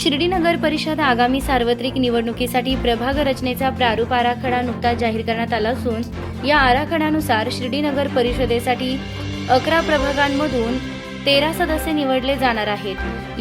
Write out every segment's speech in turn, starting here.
शिर्डी नगर परिषद आगामी सार्वत्रिक निवडणुकीसाठी प्रभाग रचनेचा प्रारूप आराखडा नुकताच जाहीर करण्यात आला असून या आराखड्यानुसार शिर्डी नगर परिषदेसाठी अकरा प्रभागांमधून तेरा सदस्य निवडले जाणार आहेत.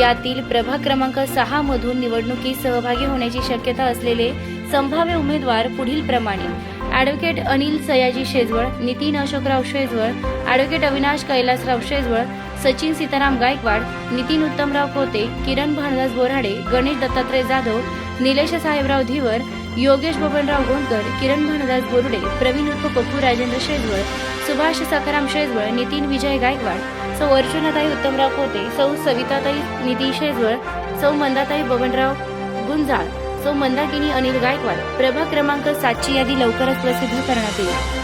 यातील प्रभाग क्रमांक सहा मधून निवडणुकीत सहभागी होण्याची शक्यता असलेले संभाव्य उमेदवार पुढील प्रमाणे. ॲडव्होकेट अनिल सयाजी शेजवळ नितीन अशोकराव शेजवळ ॲडव्होकेट अविनाश कैलासराव शेजवळ सचिन सीताराम गायकवाड नितीन उत्तमराव पोते किरण भानदास बोराडे गणेश दत्तात्रय जाधव निलेश साहेबराव धीवर योगेश बबनराव गोंदकर किरण भानदास बोरुडे प्रवीण उर्फ पप्पू राजेंद्र शेजवळ सुभाष सखाराम शेजवळ नितीन विजय गायकवाड सौ अर्चनाताई उत्तमराव पोते सौ सविताताई निधी शेजवळ सौ मंदाताई बबनराव गुंजाळ सौ मंदाकिनी अनिल गायकवाड प्रभाग क्रमांक सातची यादी लवकरच प्रसिद्ध करण्यात येईल.